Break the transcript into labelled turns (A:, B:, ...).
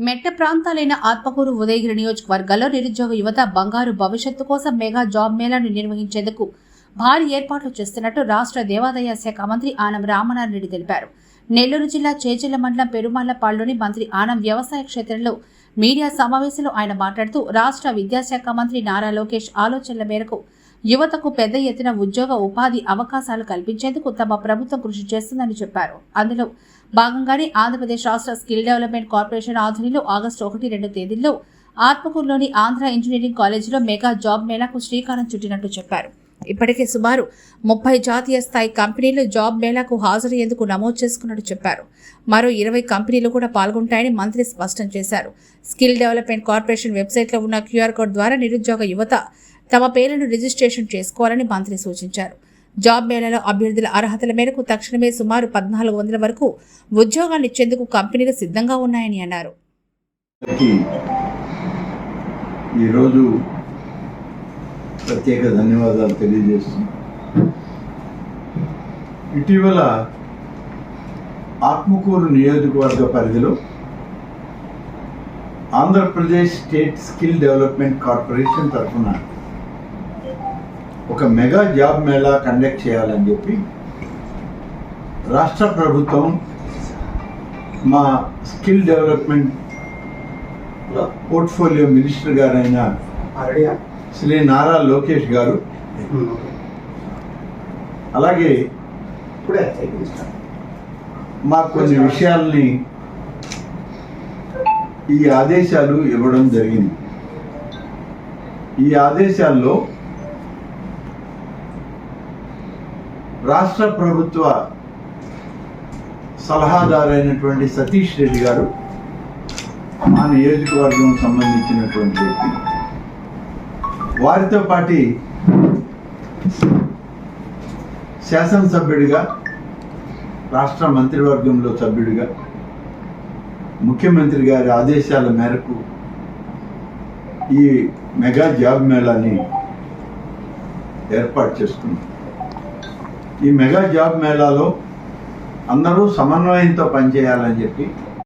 A: మెట్ట ప్రాంతాలైన ఆత్మకూరు ఉదయగిరి నియోజకవర్గాల్లో నిరుద్యోగ యువత బంగారు భవిష్యత్తు కోసం మెగా జాబ్ మేళాను నిర్వహించేందుకు భారీ ఏర్పాట్లు చేస్తున్నట్టు రాష్ట్ర దేవాదాయ శాఖ మంత్రి ఆనం రామనారాయణ రెడ్డి తెలిపారు. నెల్లూరు జిల్లా చేచెల్ల మండలం పెరుమాళ్ళపాడులోని మంత్రి ఆనం వ్యవసాయ క్షేత్రంలో మీడియా సమావేశంలో ఆయన మాట్లాడుతూ రాష్ట్ర విద్యాశాఖ మంత్రి నారా లోకేష్ ఆలోచనల మేరకు యువతకు పెద్ద ఎత్తున ఉద్యోగ ఉపాధి అవకాశాలు కల్పించేందుకు తమ ప్రభుత్వం కృషి చేస్తుందని చెప్పారు. అందులో భాగంగానే ఆంధ్రప్రదేశ్ రాష్ట్ర స్కిల్ డెవలప్మెంట్ కార్పొరేషన్ ఆధ్వర్యంలో ఆగస్టు ఒకటి రెండు తేదీల్లో ఆత్మకూరులోని ఆంధ్ర ఇంజనీరింగ్ కాలేజీలో మెగా జాబ్ మేళాకు శ్రీకారం చుట్టినట్టు చెప్పారు. ఇప్పటికే సుమారు ముప్పై జాతీయ స్థాయి కంపెనీలు జాబ్ మేళాకు హాజరయ్యేందుకు నమోదు చేసుకున్నట్టు చెప్పారు. మరో ఇరవై కంపెనీలు కూడా పాల్గొంటాయని మంత్రి స్పష్టం చేశారు. స్కిల్ డెవలప్మెంట్ కార్పొరేషన్ వెబ్సైట్లో ఉన్న క్యూఆర్ కోడ్ ద్వారా నిరుద్యోగ యువత తమ పేర్లను రిజిస్ట్రేషన్ చేసుకోవాలని మంత్రి సూచించారు. జాబ్ మేళాలో అభ్యర్థుల అర్హతల మేరకు తక్షణమే సుమారు పద్నాలుగు వందల వరకు ఉద్యోగాలు ఇచ్చేందుకు కంపెనీలు సిద్ధంగా ఉన్నాయని అన్నారు.
B: ఈరోజు ప్రత్యేక ధన్యవాదాలు తెలియజేస్తూ ఇటీవల ఆత్మకూరు నియోజకవర్గ పరిధిలో Andhra Pradesh state skill development corporation తరఫున ఒక మెగా జాబ్ మేళా కండక్ట్ చేయాలని చెప్పి రాష్ట్ర ప్రభుత్వం మా స్కిల్ డెవలప్మెంట్ పోర్ట్ఫోలియో మినిస్టర్ గారైన శ్రీ నారా లోకేష్ గారు. అలాగే మాకు కొన్ని విషయాల్ని ఈ ఆదేశాలు ఇవ్వడం జరిగింది. ఈ ఆదేశాల్లో రాష్ట్ర ప్రభుత్వ సలహాదారైనటువంటి సతీష్ రెడ్డి గారు మా నియోజకవర్గం సంబంధించినటువంటి వ్యక్తి. వారితో పాటి శాసనసభ్యుడిగా రాష్ట్ర మంత్రివర్గంలో సభ్యుడిగా ముఖ్యమంత్రి గారి ఆదేశాల మేరకు ఈ మెగా జాబ్ మేళాని ఏర్పాటు చేసుకున్నాం. ఈ మెగా జాబ్ మేళాలో అందరూ సమన్వయంతో పనిచేయాలని చెప్పి